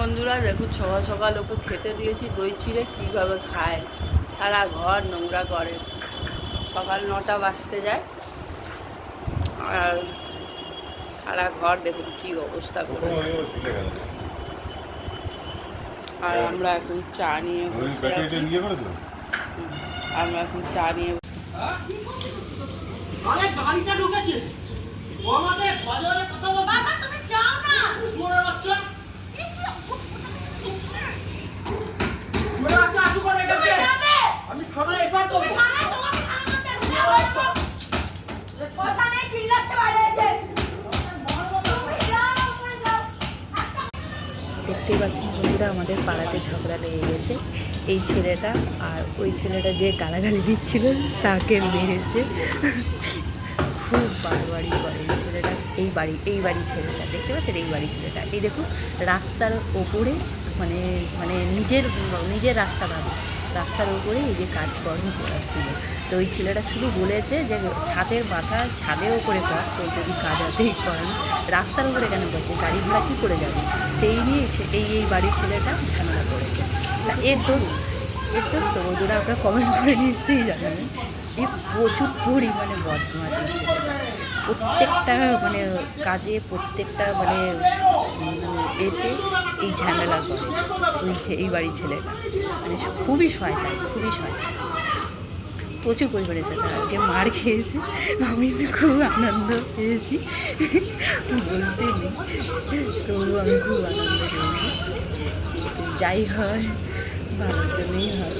বন্ধুরা দেখুন সকাল সকাল ওকে খেতে দিয়েছি দই চিড়ে কীভাবে খায়? সারা ঘর নোংরা করে। সকাল নটা বাজতে যায়। আর সারা ঘর দেখুন কী অবস্থা করেছে। আর আমরা এখন চা নিয়ে বসে আছি। আমরা এখন চা নিয়ে ঢুকেছে। কথা বাবা তুমি যাও না। বাচ্চা শুয়োরের বাচ্চা আশু করে গেছে যাবে আমি এফআইআর করব। থানায় তোমাকে থানা করতে কথা নেই চিল্লাচ্ছে বাইরে এসে। তুমি যাও উপরে যাও। দেখতেই পাচ্ছেন বন্ধুরা আমাদের পাড়াতে ঝগড়া লেগে গেছে। এই ছেলেটা আর ওই ছেলেটা যে গালাগালি দিচ্ছিল তাকে মেরেছে। খুব বাড়াবাড়ি করে এই ছেলেটা এই বাড়ি এই বাড়ি ছেলেটা দেখতে পাচ্ছেন? এই বাড়ি ছেলেটা। এই দেখুন রাস্তার ওপরে মানে মানে নিজের নিজের রাস্তা ভাবে রাস্তার উপরে এই যে কাজকর্ম করাচ্ছিল। তো ওই ছেলেটা শুধু বলেছে যে ছাদের মাথা ছাদের ওপরে কর তো যদি কাজাতেই করেন। রাস্তার উপরে কেন করছে? গাড়ি ঘোড়া কী করে যাবে? সেই নিয়ে এই এই বাড়ির ছেলেটা ঝামেলা করেছে। তা এর দোষ দোষ তো বন্ধুরা আপনারা কমেন্ট করে নিশ্চয়ই জানাবেন। এ প্রচুর পরিমাণে বদমাস প্রত্যেকটা মানে কাজে প্রত্যেকটা মানে এতে এই ঝামেলা করে। ওই এই বাড়ির ছেলেটা। মানে খুবই শয়তান খুবই শয়তান। প্রচুর পরিমাণে শয়তান। আজকে মার খেয়েছি। আমি তো খুব আনন্দ পেয়েছি। বলতে নেই। তবু আমি খুব আনন্দ পেয়েছি। যাই হয় ভালোর জন্যই হয়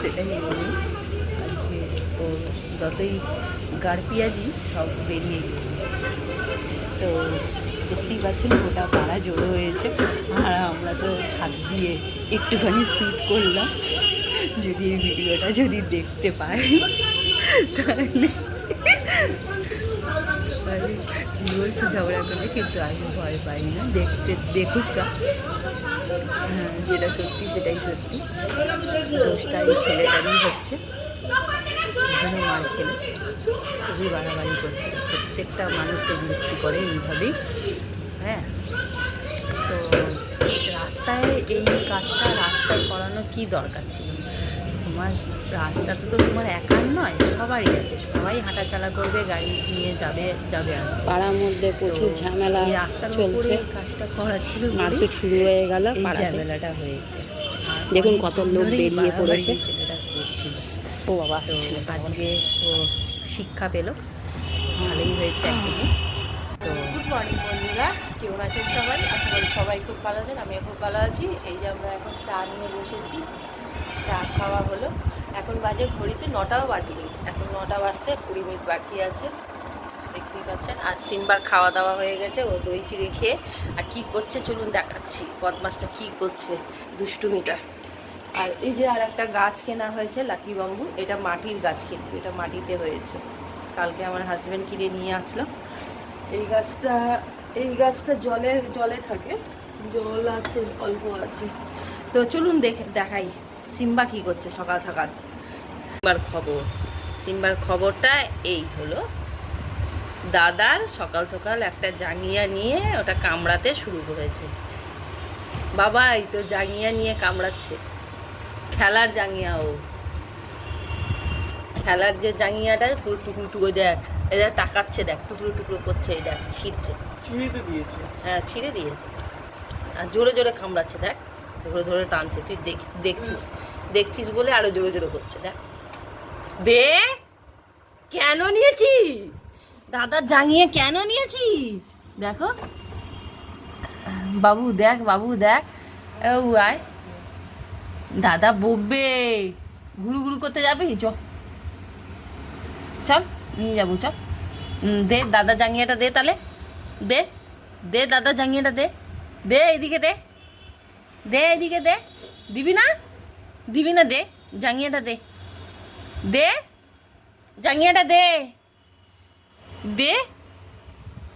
সেটাই বলি আজকে, ও, যতই গাড় পেঁয়াজি সব বেরিয়ে গেছে, তো দেখতেই পাচ্ছেন গোটা পাড়া জড়ো হয়েছে। আর আমরা তো ছাদ দিয়ে একটুখানি শ্যুট করলাম। যদি এই ভিডিওটা যদি দেখতে পাই, তাহলে রোজ ঝগড়া করবে, কিন্তু আমি ভয় পাই না। দেখতে, দেখুক। হ্যাঁ যেটা সত্যি সেটাই সত্যি। দোষটা এই ছেলেটারই হচ্ছে। এখানে মার খেলে খুবই বাড়াবাড়ি করছে। প্রত্যেকটা মানুষকে বিরক্তি করে এইভাবেই। হ্যাঁ তো রাস্তায় এই কাজটা রাস্তায় করানো কি দরকার ছিল? তোমার রাস্তাটা তো তোমার একার নয় সবারই আছে। সবাই হাঁটাচালা করবে গাড়ি নিয়ে যাবে যাবে আসবে পাড়ার মধ্যে প্রচুর ঝামেলা রাস্তার উপরে কাজটা করাচ্ছিল বলেই মারপিট শুরু হয়ে গেল ঝামেলাটা হয়েছে। দেখুন কত লোক বেরিয়ে পড়েছে। ছেলেটা করছিল। ও বাবা তো আজকে ও শিক্ষা পেল। ভালোই হয়েছে একদিকে। তো গুড মর্নিং বন্ধুরা। কেমন আছেন সবাই? আশা করি সবাই খুব ভালো আছেন আমিও খুব ভালো আছি। এই যে আমরা এখন চা নিয়ে বসেছি। চা খাওয়া হলো। এখন বাজে ঘড়িতে নটাও বাজেনি। এখন নটা বাজতে কুড়ি মিনিট বাকি আছে। দেখতেই পাচ্ছেন আর সিম্বার খাওয়া দাওয়া হয়ে গেছে, ও দই চিড়ে খেয়ে, আর কি করছে চলুন দেখাচ্ছি, বদমাসটা কি করছে, দুষ্টুমিটা। আর এই যে আর একটা গাছ কেনা হয়েছে, লাকি বাম্বু, এটা মাটির গাছ কিন্তু, এটা মাটিতে হয়েছে। কালকে আমার হাজব্যান্ড কিনে নিয়ে আসলো। এই গাছটা এই গাছটা জলে জলে থাকে, জল আছে, অল্প আছে। তো চলুন দেখে, দেখাই। সিম্বা কি করছে সকাল সকাল? সিম্বার খবর। সিম্বার খবরটা এই হলো। দাদার সকাল সকাল একটা জাঙ্গিয়া নিয়ে ওটা কামড়াতে শুরু করেছে। বাবা এই তো জাঙ্গিয়া নিয়ে কামড়াচ্ছে। খেলার জাঙ্গিয়া ও। খেলার যে জাঙ্গিয়াটা পুরো টুকরো টুকরো দেখ। এটা তাকাচ্ছে দেখ টুকরো টুকরো করছে এই দেখ ছিঁড়ছে। ছিঁড়িতে দিয়েছে। হ্যাঁ ছিঁড়ে দিয়েছে। আর জোরে জোরে কামড়াচ্ছে দেখ। ধরে ধরে টানছে, তুই দেখছিস দেখছিস বলে আরও জোরে জোরে করছে, দেখ। দে কেন নিয়েছিস? দাদা জাঙিয়ে কেন নিয়েছিস? দেখো। বাবু, দেখ বাবু, দেখ। ও, আয়। দাদা বকবে। ঘুরু ঘুরু করতে যাবি? চ। চল, নিয়ে যাব, চল। দে, দাদা জাঙ্গিয়াটা দে তাহলে। দে দে, দাদা জাঙ্গিয়াটা দে। দে এদিকে দে। দে এদিকে দে। দিবি না? দিবি না দে। জাঙ্গিয়াটা দে। দে। জাঙ্গিয়াটা দে। দে।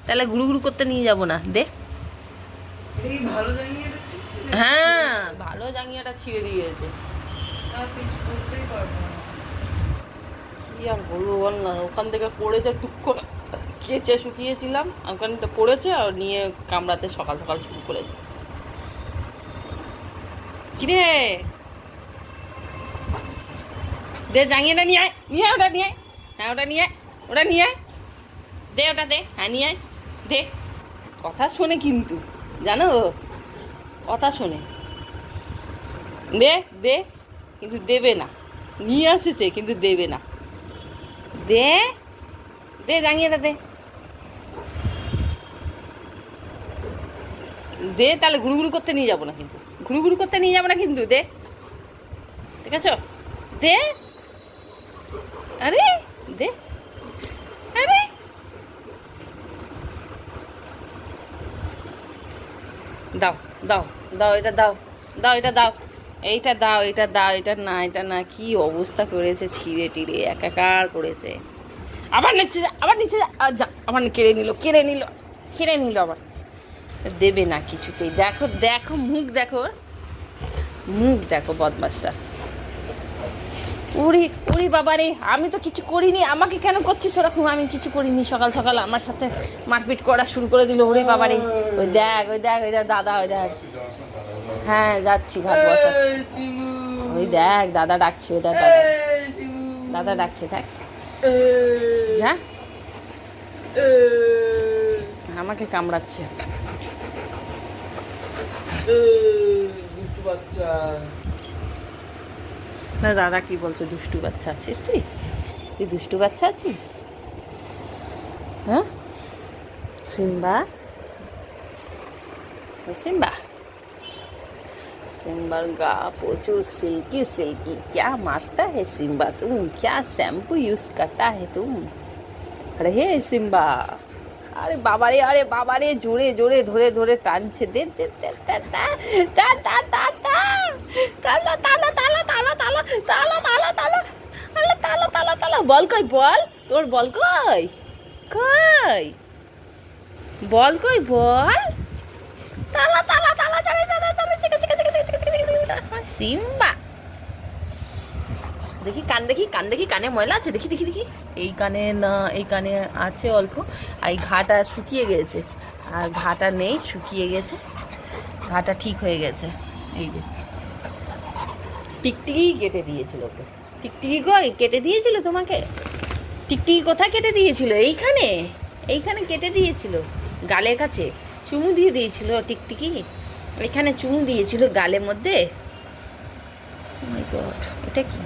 তাহলে ঘুরু ঘুরু করতে নিয়ে যাব না। দে। হ্যাঁ ভালো জাঙ্গিয়াটা ছিঁড়ে দিয়েছে। কি আর বলব বল না ওখান থেকে পড়েছে টুক করে। কেচে শুকিয়েছিলাম ওখানটা পড়েছে আর নিয়ে কামড়াতে সকাল সকাল শুরু করেছে। কিরে? দে জাঙিয়েটা নিয়ে আয়। নিয়ে আয় ওটা নিয়ে আয়। হ্যাঁ ওটা নিয়ে আয়। ওটা নিয়ে আয়। দে, ওটা দে। হ্যাঁ নিয়ে আয়। দে। কথা শোনে কিন্তু, জানো? কথা শোনে। দে দে। কিন্তু দেবে না। নিয়ে আসেছে, কিন্তু দেবে না। দে। দে জাঙিয়েটা দে। দে, তাহলে ঘুরুঘুরু করতে নিয়ে যাব না কিন্তু। ঘুরুঘুরু করতে নিয়ে যাব না কিন্তু, দে। ঠিক আছে দে। আরে দে। আরে। দাও দাও দাও, এটা দাও দাও, এটা দাও। এইটা দাও, এটা দাও, এটা না এটা না, কি অবস্থা করেছে ছিঁড়ে টিড়ে, একাকার করেছে। আবার নিচে যা, আবার নিচে যা, আবার কেড়ে নিল কেড়ে নিল কেড়ে নিল আবার। দেবে না কিছুতেই। দেখো দেখো মুখ দেখো। মুখ দেখো বদমাসটা। উড়ি উড়ি বাবারে আমি তো কিছু করিনি। আমাকে কেন করছিস ওরকম? আমি কিছু করিনি। সকাল সকাল আমার সাথে মারপিট করা শুরু করে দিল ওরে বাবারে। ওই দেখ ওই দেখ ওই দেখ দাদা ওই দেখ। হ্যাঁ যাচ্ছি ভাত বসাচ্ছি। ওই দেখ দাদা ডাকছে ওই দেখ দাদা। দাদা ডাকছে দেখ। যা। আমাকে কামড়াচ্ছে। দুষ্টু বাচ্চা না দাদা কি বলছে দুষ্টু বাচ্চা আছিস তুই তুই দুষ্টু বাচ্চা আছিস হ্যাঁ সিম্বা ও সিম্বা सिम्बर का प्रचुर सिल्की सिल्की क्या मारता है सिम्बा तुम क्या शैम्पू यूज करता है तुम अरे हे सिम्बा আরে বাবারে আরে বাবারে জোরে জোরে ধরে ধরে টানছে বল কই বল তোর বল কই কই বল কই বল তালা তালা তালা তালা তালা তালা সিম্বা দেখি, কান দেখি কান দেখি, কানে ময়লা আছে? দেখি দেখি দেখি। এই কানে না, এই কানে আছে অল্প। আর এই ঘাটা শুকিয়ে গেছে। আর ঘাটা নেই, শুকিয়ে গেছে। ঘাটা ঠিক হয়ে গেছে। এই যে। টিকটিকি কেটে দিয়েছিল ওকে। টিকটিকি কই? কেটে দিয়েছিল তোমাকে? টিকটিকি কোথায় কেটে দিয়েছিল? এইখানে? এইখানে কেটে দিয়েছিল। গালের কাছে। চুমু দিয়ে দিয়েছিল টিকটিকি। এখানে চুমু দিয়েছিল গালের মধ্যে। মাই এটা কি?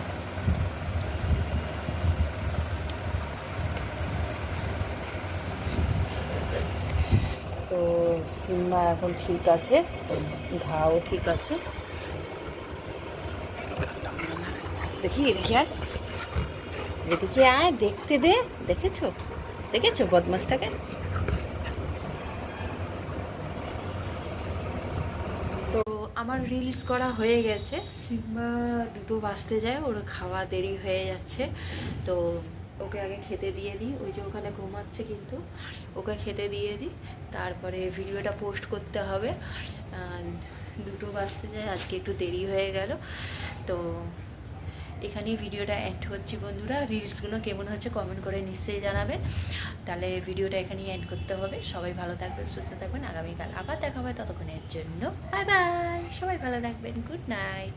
তো সিম্বা এখন ঠিক আছে, ঘাও ঠিক আছে। দেখি দেখি আয়। দেখি আয়, দেখতে দে, দেখেছ? দেখেছ বদমাসটাকে? তো আমার রিলস করা হয়ে গেছে। সিম্বা দুটো বাঁচতে যায়, ওর খাওয়া দেরি হয়ে যাচ্ছে। তো ওকে আগে খেতে দিয়ে দিই। ওই যে ওখানে ঘুমাচ্ছে কিন্তু, ওকে খেতে দিয়ে দিই। তারপরে ভিডিওটা পোস্ট করতে হবে। দুটো বাজতে যায়, আজকে একটু দেরি হয়ে গেল। তো এখানেই ভিডিওটা এন্ড করছি বন্ধুরা। রিলসগুলো কেমন হচ্ছে কমেন্ট করে নিশ্চয়ই জানাবেন। তাহলে ভিডিওটা এখানেই এন্ড করতে হবে। সবাই ভালো থাকবেন, সুস্থ থাকবেন। আগামীকাল আবার দেখা হবে ততক্ষণের জন্য। বাই বাই সবাই ভালো থাকবেন। Good night